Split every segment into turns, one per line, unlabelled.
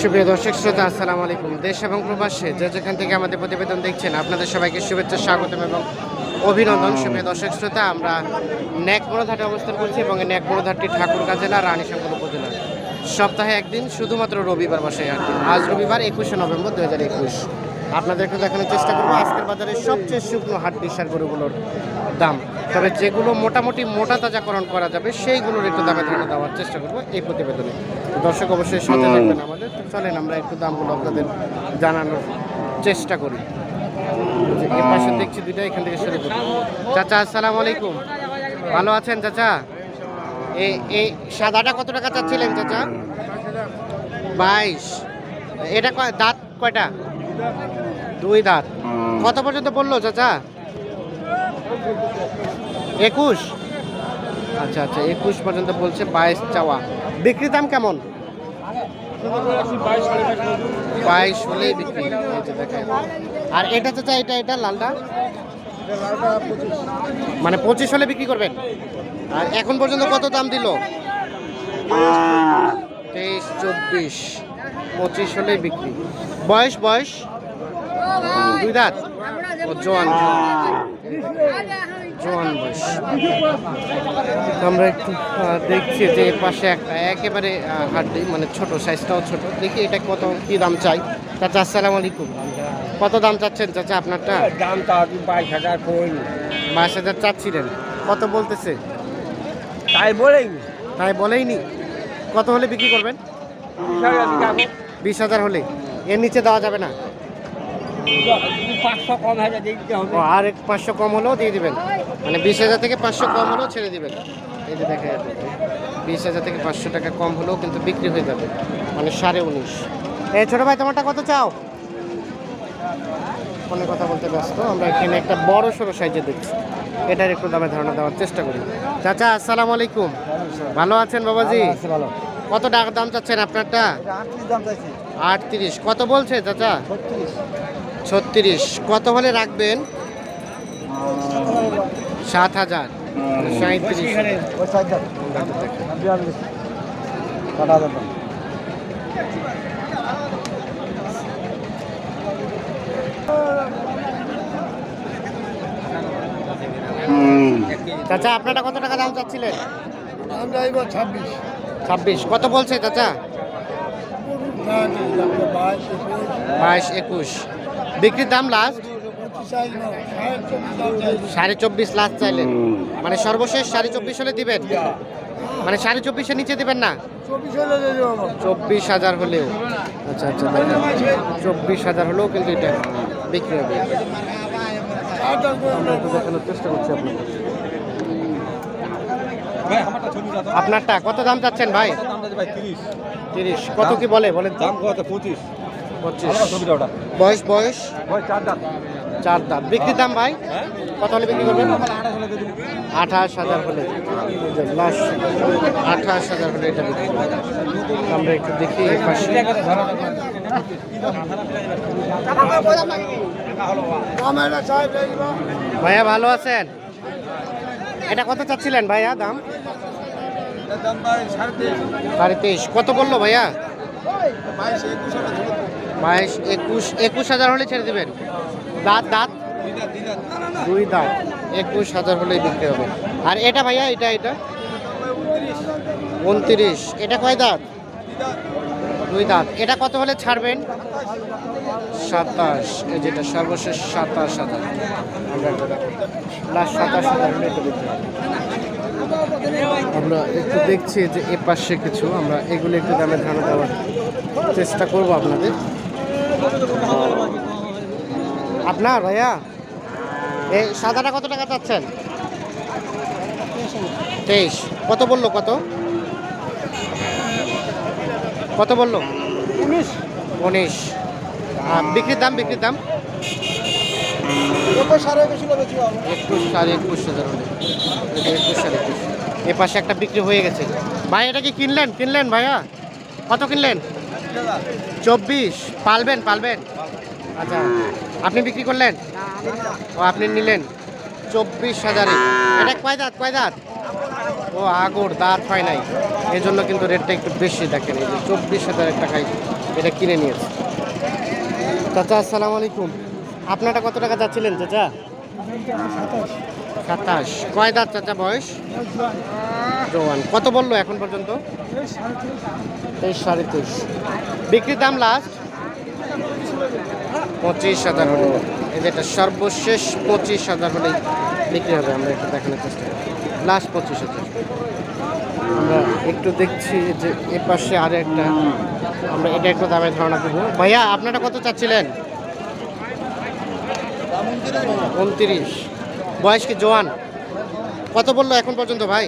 সুপ্রিয় দর্শক, শ্রোতা, আসসালামু আলাইকুম। দেশ এবং প্রবাসে যে যেখান থেকে আমাদের প্রতিবেদন দেখছেন, আপনাদের সবাইকে শুভেচ্ছা, স্বাগতম এবং অভিনন্দন। সুপ্রিয় দর্শক, শ্রোতা, আমরা ন্যাকমোড়াঘাটে অবস্থান করছি এবং এই ন্যাকমোড়াঘাটটি ঠাকুরগাঁ জেলা রানীশঙ্কর উপজেলা। সপ্তাহে একদিন, শুধুমাত্র রবিবার বসে আর আজ রবিবার, একুশে নভেম্বর দু হাজার একুশ। আপনাদেরকে দেখানোর চেষ্টা করব আজকের বাজারে সবচেয়ে শুকনো হাট বিশাল গরুগুলোর দাম। তবে যেগুলো মোটামুটি মোটা তাজাকরণ করা যাবে সেইগুলোর একটু দামে ধারণা দেওয়ার চেষ্টা করব এই প্রতিবেদনে। দর্শক অবশ্যই সাথে থাকবেন আমাদের। তো চলেন আমরা একটু দামগুলো আপনাদের জানানোর চেষ্টা করি। পাশে দেখছি দুইটা এখান থেকে শুরু করি চাচা আসসালামু আলাইকুম। ভালো আছেন চাচা? এই এই সাদাটা কত টাকা চাচ্ছিলেন চাচা? বাইশ। এটা কয় দাঁত কয়টা? দুই দাঁত। কত পর্যন্ত বলল চাচা? একুশ? আচ্ছা আচ্ছা একুশ পর্যন্ত বলছে বাইশ চাওয়া। বিক্রি দাম কেমন? বাইশ হলেই বিক্রি। আর এটা চাচা এটা এটা লালটা? মানে পঁচিশ হলে বিক্রি করবেন? আর এখন পর্যন্ত কত দাম দিল? তেইশ চব্বিশ। পঁচিশ হলেই বিক্রি। বয়স বয়স? দুই দাঁত। ও জোয়ান। জোয়ান বয়স। আমরা একটু দেখছি যে পাশে একটা একেবারে হাড্ডি মানে ছোট সাইজটাও ছোট। দেখি এটা কত কি দাম চাই? চাচা আসসালামু আলাইকুম। কত দাম চাচ্ছেন চাচা আপনারটা?
দাম তা বাইশ হাজার
বাইশ হাজার চাচ্ছিলেন। কত বলতেছে?
তাই বলেই
তাই বলেইনি কত হলে বিক্রি করবেন? বিশ হাজার হলে। এর নিচে দেওয়া যাবে না?
পাঁচশো কম হাজার দিতে হবে।
আর এক পাঁচশো কম হলেও দিয়ে দিবেন। মানে বিশ হাজার থেকে পাঁচশো কম হলেও ছেড়ে দিবেন। এই যে দেখা যাচ্ছে বিশ হাজার থেকে পাঁচশো টাকা কম হলেও কিন্তু বিক্রি হয়ে যাবে। মানে সাড়ে উনিশ। এই ছোটো ভাই তোমারটা কত চাও? ফোনে কথা বলতে ব্যস্ত। আমরা এখানে একটা বড় সড়ো সাইজে দেখছি। এটার একটু দামে ধারণা দেওয়ার চেষ্টা করি। চাচা আসসালামু আলাইকুম। ভালো আছেন বাবাজি?
ভালো।
কত টাকা দাম চাচ্ছেন আপনারটা?
আটত্রিশ
কত বলছে চাচা?
ছত্রিশ।
কত হলে রাখবেন? সাত হাজার। সাঁত্রিশ চাচা আপনারা কত টাকা দাম চাচ্ছিলেন?
ছাব্বিশ।
ছাব্বিশ। কত বলছে চাচা?
বাইশ
একুশ। বিক্রির দাম লাস্ট সাড়ে চব্বিশ লাস্ট চাইলেন মানে সর্বশেষ সাড়ে চব্বিশ হলে দিবেন? মানে সাড়ে চব্বিশের নিচে দিবেন না?
চব্বিশ
হাজার হলেও। আচ্ছা আচ্ছা চব্বিশ হাজার হলেও কিন্তু এটা বিক্রি হবে। দেখানোর চেষ্টা করছি আপনারটা কত দাম চাচ্ছেন ভাই? তিরিশ। কত কি বলে? বলেন
দাম কত? পঁচিশ।
পঁচিশ। বয়স বয়স?
চার দাম
চার দাম বিক্রির দাম ভাই? কত হলে বিক্রি করবেন? আঠাশ হাজার হলে। লাস্ট আঠাশ হাজার হলে এটা বিক্রি আমরা একটু দেখি পাশে। ভাইয়া ভালো আছেন? এটা কত চাচ্ছিলেন ভাইয়া দাম? সাড়ে তেইশ। কত বলল ভাইয়া? বাইশ একুশ একুশ হাজার হলে ছেড়ে দেবেন। দাঁত দাঁত? দুই দাঁত। একুশ হাজার হলেই বিক্রি হবে। আর এটা ভাইয়া, এটা এটা? উনত্রিশ। এটা কয় দাঁত? দুই দাঁত। এটা কত হলে ছাড়বেন? সাতাশ। যেটা সর্বশেষ সাতাশ হাজার। লাস্ট সাতাশ হাজার হলে এটা বিক্রি হবে। আমরা একটু দেখছি যে এ পাশে কিছু। আমরা এগুলো একটু দামে ধারণা দেওয়ার চেষ্টা করব আপনাদের। আপনার ভাইয়া? এই সাদাটা কত টাকা চাচ্ছেন? তেইশ। কত বলল কত? কত বলল? উনিশ। উনিশ। আর বিক্রির দাম বিক্রির দাম?
সাড়ে একুশ
সাড়ে একুশ হাজার একুশ সাড়ে একুশ। এ পাশে একটা বিক্রি হয়ে গেছে। ভাই এটা কি কিনলেন? কিনলেন ভাইয়া? কত কিনলেন? চব্বিশ। পালবেন পালবেন? আচ্ছা। আপনি বিক্রি করলেন? ও, আপনি নিলেন। চব্বিশ হাজারে। এটা কয় দাঁত কয় দাঁত? ও, আগর, দাঁত হয় নাই। এই জন্য কিন্তু রেটটা একটু বেশি দেখেন এই যে চব্বিশ হাজারের টাকায় এটা কিনে নিয়েছে। চাচা, আসসালামু আলাইকুম। আপনারটা কত টাকা যাচ্ছিলেন, চাচা? সাতাশ। কয় দাঁত, চাচা, বয়স? জোয়ান। কত বলল এখন পর্যন্ত? তেইশ সাড়ে তেইশ। বিক্রির দাম লাস্ট পঁচিশ হাজার হলে। যেটা সর্বশেষ পঁচিশ হাজার হলেই বিক্রি হবে আমরা একটু দেখানোর চেষ্টা করি। লাস্ট পঁচিশ হাজার। আমরা একটু দেখছি যে এ পাশে আরও একটা আমরা এটা একটু দামে ধারণা করব। ভাইয়া আপনারা কত চাচ্ছিলেন? উনত্রিশ। বয়স কি জোয়ান? কত বলল এখন পর্যন্ত ভাই?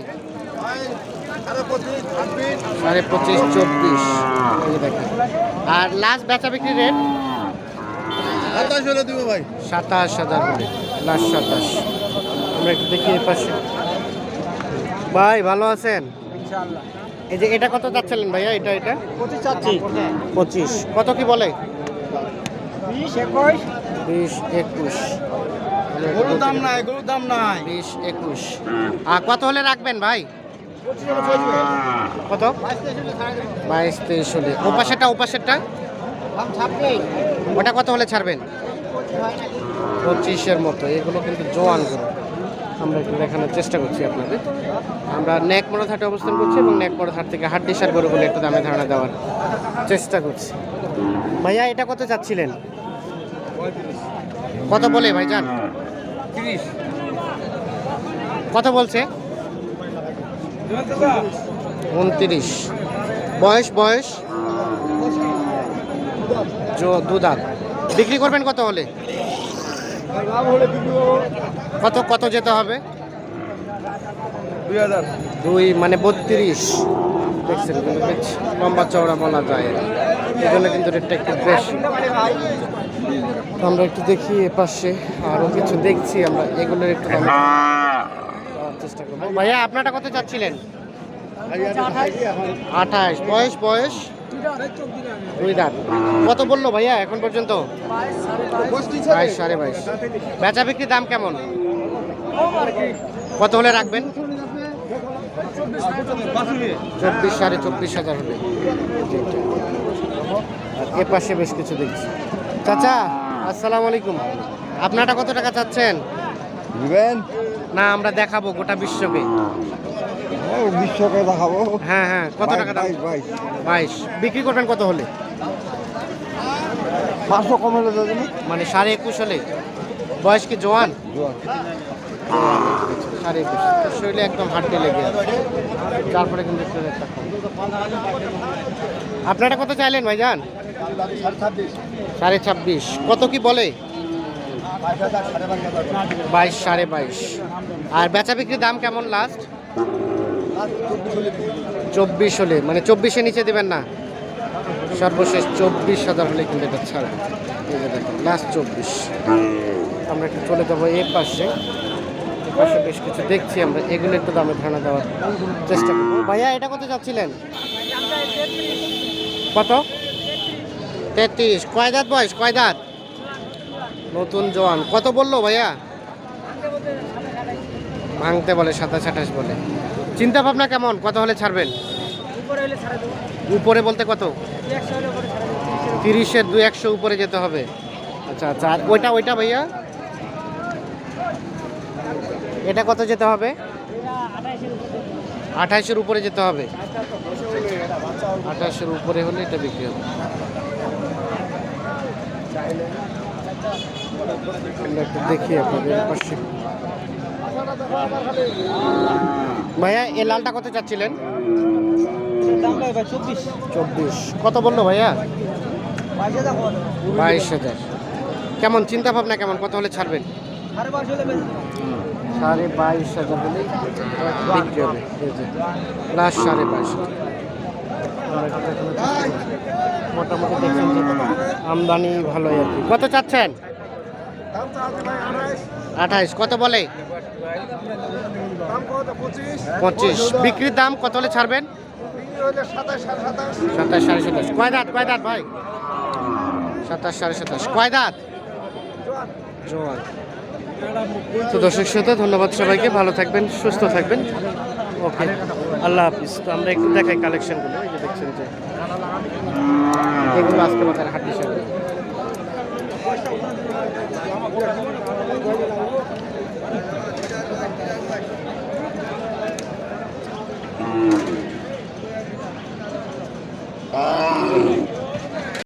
সাড়ে পঁচিশ চব্বিশ। দেখেন। আর লাস্ট বেচা বিক্রি রেট
সাতাশ হলে দিব ভাই।
সাতাশ হাজার করে। লাস্ট সাতাশ। আমরা একটু দেখি এই পাশে। ভাই ভালো আছেন? এই যে এটা কত যাচ্ছিলেন ভাইয়া? এটা এটা?
পঁচিশ চাচ্ছি।
পঁচিশ। কত কি বলে?
বিশ একুশ।
বিশ একুশ।
গরুর দাম নাই গরুর দাম নাই।
বিশ একুশ। আর কত হলে রাখবেন ভাই? কত?
বাইশ তেইশ হলে
ওপাশেরটা ওপাশেরটা?
দাম ছাড়বেই
ওটা কত হলে ছাড়বেন? পঁচিশের মতো। এগুলো কিন্তু জোয়ান গরু। আমরা একটু দেখানোর চেষ্টা করছি আপনাদের। আমরা ন্যাক মোড় হাটে অবস্থান করছি এবং ন্যাক মোড় হাট থেকে হাড্ডিসার গরুগুলো একটু দামে ধারণা দেওয়ার চেষ্টা করছি। ভাইয়া এটা কত চাচ্ছিলেন? কত বলে ভাইজান?
তিরিশ।
কত বলছে? উনত্রিশ। বয়স বয়স? জো দুদাত বিক্রি করবেন কত হলে? কত কত যেতে হবে?
দুই
মানে বত্রিশ। দেখছেন কিন্তু বেশ লম্বা চওড়া বলা যায়। এই জন্য কিন্তু রেটটা একটু বেশি। আমরা একটু দেখি এ পাশে আরও কিছু দেখছি আমরা এগুলোর একটু দাম দেওয়ার চেষ্টা করব ভাইয়া, আপনারটা কত চাচ্ছিলেন? আঠাশ। বয়স বয়স? কত বলল ভাইয়া এখন পর্যন্ত? বাইশ সাড়ে বাইশ। বেচা বিক্রির দাম কেমন? কত হলে রাখবেন? চব্বিশ সাড়ে চব্বিশ হাজার হবে এ পাশে বেশ কিছু দেখছি। চাচা, আসসালামু আলাইকুম। আপনারটা কত টাকা চাচ্ছেন? না আমরা দেখাবো গোটা বিশ্বকে?
বিশ্বকে দেখাবো।
হ্যাঁ হ্যাঁ কত টাকা দাম?
বাইশ বাইশ।
বিক্রি করবেন কত হলে?
পাঁচশো কম হলে
মানে সাড়ে একুশ হলে? বয়স কি জোয়ান? সাড়ে একুশ। শরীরে একদম হাড্ডি লেগে আছে। তারপরে কিন্তু। আপনারা কত চাইলেন ভাইজান?
সাড়ে ছাব্বিশ।
কত কি বলে?
বাইশ সাড়ে বাইশ।
আর বেচা বিক্রির দাম কেমন লাস্ট চব্বিশ হলে মানে চব্বিশে নিচে দেবেন না? সর্বশেষ চব্বিশ হাজার হলে কিন্তু এটা দেখেন লাস্ট চব্বিশ। আমরা একটু চলে যাব এর পাশে। পাশে বেশ কিছু দেখছি আমরা। এগুলো একটু দামে ধারণা দেওয়ার চেষ্টা করব। ভাইয়া, এটা কত চাচ্ছিলেন? কত? তেত্রিশ। কয় দাঁত বয়স? কয় দাঁত? নতুন জোয়ান। কত বলল ভাইয়া? ভাঙতে বলে সাতাশ আঠাশ বলে। চিন্তা ভাবনা কেমন? কত হলে ছাড়বেন? উপরে বলতে কত? তিরিশের দু একশো উপরে যেতে হবে। আচ্ছা আচ্ছা। আর ওইটা ওইটা ভাইয়া? এটা কত যেতে হবে? আঠাশের উপরে যেতে হবে। আঠাশের উপরে হলে এটা বিক্রি হবে। আমরা দেখি আপনাদের পাশে। ভাইয়া, এ লালটা কত চাচ্ছিলেন?
চব্বিশ।
কত বলল ভাইয়া?
বাইশ হাজার।
কেমন, চিন্তা ভাবনা কেমন? কত হলে ছাড়বেন?
সাড়ে বাইশ
হাজার হলে সাড়ে বাইশ হাজার। মোটামুটি দেখছেন যে আমদানি ভালোই আর কি। কত চাচ্ছেন?
আঠাইশ।
কত বলে?
পঁচিশ।
বিক্রির দাম কত হলে ছাড়বেন?
সাতাশ সাড়ে সাতাশ।
কয় দাঁত? কয় দাঁত ভাই? সাতাশ সাড়ে সাতাশ। কয় দাঁত? জোয়ান। তো দর্শক শ্রোতা, ধন্যবাদ সবাইকে। ভালো থাকবেন, সুস্থ থাকবেন। ওকে, আল্লাহ হাফিজ তো আমরা একটু দেখাই কালেকশনগুলো এই যে দেখছেন যে এগুলো আজকে মাথার হাট হিসাবে Ah!